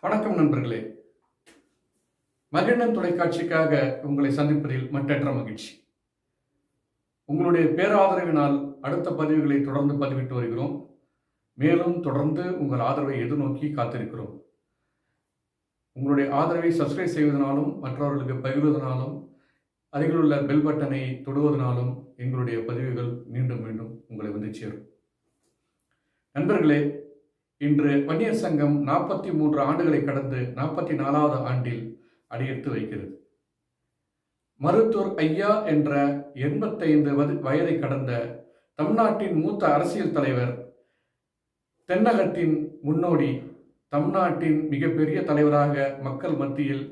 வணக்கம் நண்பர்களே. மகிழ்நன் தொலைக்காட்சிக்காக உங்களை சந்திப்பதில் மற்றற்ற மகிழ்ச்சி. உங்களுடைய பேராதரவினால் அடுத்த பதிவுகளை தொடர்ந்து பதிவிட்டு வருகிறோம். மேலும் தொடர்ந்து உங்கள் ஆதரவை எதிர்நோக்கி காத்திருக்கிறோம். உங்களுடைய ஆதரவை சப்ஸ்கிரைப் செய்வதனாலும் மற்றவர்களுக்கு பகிர்வதனாலும் அருகிலுள்ள பெல் பட்டனை தொடுவதனாலும் எங்களுடைய பதிவுகள் மீண்டும் மீண்டும் உங்களை வந்து சேரும். நண்பர்களே இன்று வன்னியர் சங்கம் நாற்பத்தி மூன்று ஆண்டுகளை கடந்து நாற்பத்தி நாலாவது ஆண்டில் அடியெடுத்து வைக்கிறது. மருத்துவர் ஐயா என்ற எண்பத்தைந்து வயதை கடந்த தமிழ்நாட்டின் மூத்த அரசியல் தலைவர் தென்னகத்தின் முன்னோடி தமிழ்நாட்டின் மிகப்பெரிய தலைவராக மக்கள் மத்தியில்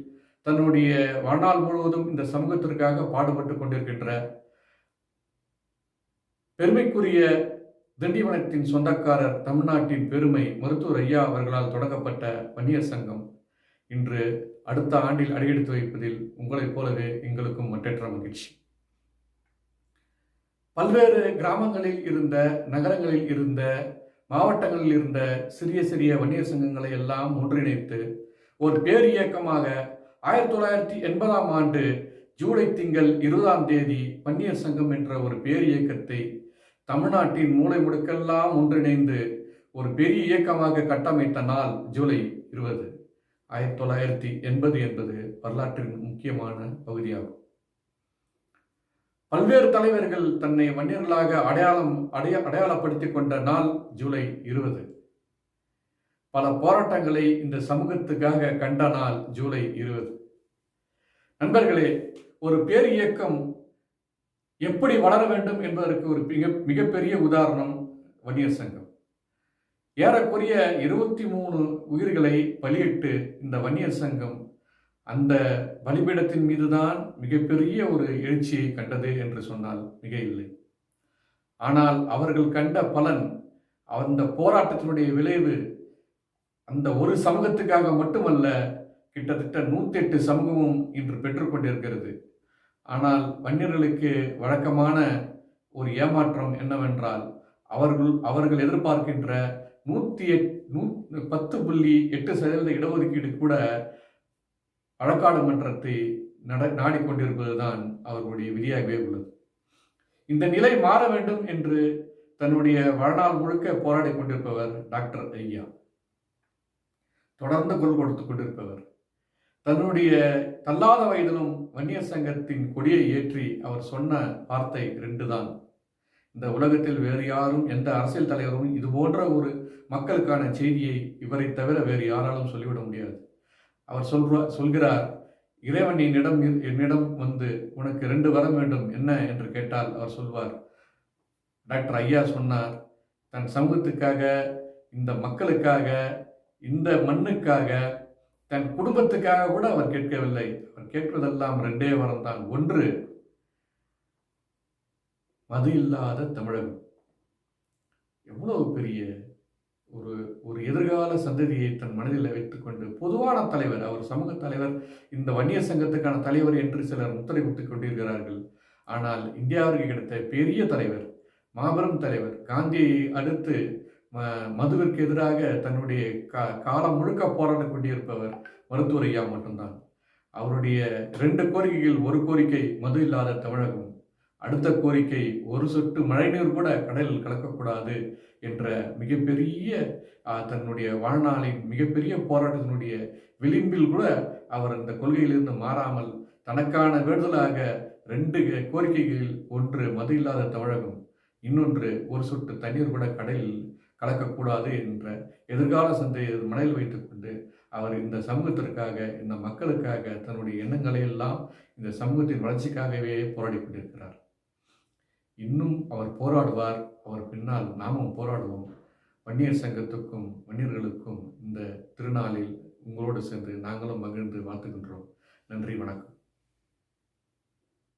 தன்னுடைய வாழ்நாள் முழுவதும் இந்த சமூகத்திற்காக பாடுபட்டு கொண்டிருக்கின்ற பெருமைக்குரிய திண்டிவனத்தின் சொந்தக்காரர் தமிழ்நாட்டின் பெருமை மருத்துவர் ஐயா அவர்களால் தொடங்கப்பட்ட வன்னியர் சங்கம். இன்று அடுத்த ஆண்டில் அடியெடுத்து வைப்பதில் உங்களைப் போலவே எங்களுக்கும் மற்றற்ற மகிழ்ச்சி. பல்வேறு கிராமங்களில் இருந்த நகரங்களில் இருந்த மாவட்டங்களில் இருந்த சிறிய சிறிய வன்னியர் சங்கங்களை எல்லாம் ஒன்றிணைத்து ஒரு பேர் இயக்கமாக ஆயிரத்தி தொள்ளாயிரத்தி எண்பதாம் ஆண்டு ஜூலை திங்கள் இருபதாம் தேதி வன்னியர் சங்கம் என்ற ஒரு பேர் இயக்கத்தை தமிழ்நாட்டின் மூளை முடுக்கெல்லாம் ஒன்றிணைந்து ஒரு பெரிய இயக்கமாக கட்டமைத்த நாள் ஜூலை இருபது. ஆயிரத்தி தொள்ளாயிரத்தி எண்பது என்பது வரலாற்றின் முக்கியமான பகுதியாகும். பல்வேறு தலைவர்கள் தன்னை வன்னியர்களாக அடையாளம் அடைய அடையாளப்படுத்திக் கொண்ட நாள் ஜூலை இருபது. பல போராட்டங்களை இந்த சமூகத்துக்காக கண்ட நாள் ஜூலை இருபது. நண்பர்களே ஒரு பேர் இயக்கம் எப்படி வளர வேண்டும் என்பதற்கு ஒரு மிக மிகப்பெரிய உதாரணம் வன்னியர் சங்கம். ஏறக்குறைய இருபத்தி மூணு உயிர்களை பலியிட்டு இந்த வன்னியர் சங்கம் அந்த பலிபீடத்தின் மீதுதான் மிகப்பெரிய ஒரு எழுச்சியை கண்டது என்று சொன்னால் மிக இல்லை. ஆனால் அவர்கள் கண்ட பலன் அந்த போராட்டத்தினுடைய விளைவு அந்த ஒரு சமூகத்துக்காக மட்டுமல்ல கிட்டத்தட்ட நூற்றி எட்டு சமூகமும் இன்று பெற்றுக்கொண்டிருக்கிறது ஆனால் வன்னியர்களுக்கு வழக்கமான ஒரு ஏமாற்றம் என்னவென்றால் அவர்கள் அவர்கள் எதிர்பார்க்கின்ற நூற்றி எட் நூ பத்து புள்ளி எட்டு சதவீத இடஒதுக்கீடு கூட வழக்காடு மன்றத்தை நட நாடிக்கொண்டிருப்பதுதான் அவர்களுடைய விதியாகவே உள்ளது. இந்த நிலை மாற வேண்டும் என்று தன்னுடைய வாழ்நாள் முழுக்க போராடி கொண்டிருப்பவர் டாக்டர் ஐயா. தொடர்ந்து குரல் கொடுத்து கொண்டிருப்பவர் தன்னுடைய தள்ளாத வயதிலும் வன்னியர் சங்கத்தின் கொடியை ஏற்றி அவர் சொன்ன வார்த்தை ரெண்டு தான் இந்த உலகத்தில் வேறு யாரும் எந்த அரசியல் தலைவரும் இது போன்ற ஒரு மக்களுக்கான செய்தியை இவரை தவிர வேறு யாராலும் சொல்லிவிட முடியாது. அவர் சொல்ற சொல்கிறார் இறைவன் என்னிடம் இரு- என்னிடம் வந்து உனக்கு ரெண்டு வரம் வேண்டும் என்ன? என்று கேட்டால் அவர் சொல்வார் டாக்டர் ஐயா சொன்னார் தன் சமூகத்துக்காக இந்த மக்களுக்காக இந்த மண்ணுக்காக தன் குடும்பத்துக்காக கூட அவர் கேட்கவில்லை. அவர் கேட்பதெல்லாம் ரெண்டே வரம் தான். ஒன்று மது இல்லாத தமிழகம். எவ்வளவு பெரிய ஒரு ஒரு எதிர்கால சந்ததியை தன் மனதில் வைத்துக்கொண்டு பொதுவான தலைவர் அவர் சமூக தலைவர் இந்த வன்னிய சங்கத்துக்கான தலைவர் என்று சிலர் முத்திரை குத்திக் கொண்டிருக்கிறார்கள். ஆனால் இந்தியாவிற்கு கிடைத்த பெரிய தலைவர் மாபெரும் தலைவர் காந்தியை அடுத்து மதுவிற்கு எதிராக தன்னுடைய கா காலம் முழுக்க போராட கொண்டிருப்பவர் மருத்துவர் ஐயா மட்டும்தான். அவருடைய ரெண்டு கோரிக்கைகள் ஒரு கோரிக்கை மது இல்லாத தமிழகம் அடுத்த கோரிக்கை ஒரு சொட்டு மழைநீர் கூட கடலில் கலக்கக்கூடாது என்ற மிகப்பெரிய தன்னுடைய வாழ்நாளின் மிகப்பெரிய போராட்டத்தினுடைய விளிம்பில் கூட அவர் அந்த கொள்கையிலிருந்து மாறாமல் தனக்கான வேண்டுதலாக ரெண்டு கோரிக்கைகளில் ஒன்று மது இல்லாத தமிழகம் இன்னொன்று ஒரு சொட்டு தண்ணீர் கூட கடலில் கலக்கக்கூடாது என்ற எதிர்கால சந்தையை மனதில் வைத்துக்கொண்டு அவர் இந்த சமூகத்திற்காக இந்த மக்களுக்காக தன்னுடைய எண்ணங்களை எல்லாம் இந்த சமூகத்தின் வளர்ச்சிக்காகவே போராடி கொண்டிருக்கிறார். இன்னும் அவர் போராடுவார். அவர் பின்னால் நாமும் போராடுவோம். வன்னியர் சங்கத்துக்கும் வன்னியர்களுக்கும் இந்த திருநாளில் உங்களோடு சென்று நாங்களும் மகிழ்ந்து வாழ்த்துகின்றோம். நன்றி வணக்கம்.